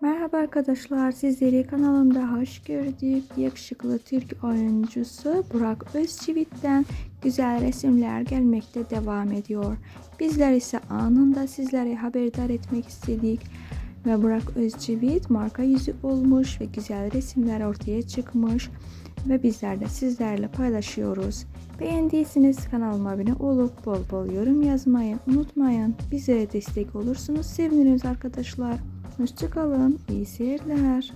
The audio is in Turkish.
Merhaba arkadaşlar, sizleri kanalımda hoş gördük. Yakışıklı Türk oyuncusu Burak Özçivit'ten güzel resimler gelmekte devam ediyor. Bizler ise anında sizlere haberdar etmek istedik. Ve Burak Özçivit marka yüzü olmuş ve güzel resimler ortaya çıkmış. Ve bizler de sizlerle paylaşıyoruz. Beğendiyseniz kanalıma abone olup bol bol yorum yazmayı unutmayın. Bizlere destek olursunuz seviniriz arkadaşlar. Hoşçakalın. İyi seyirler.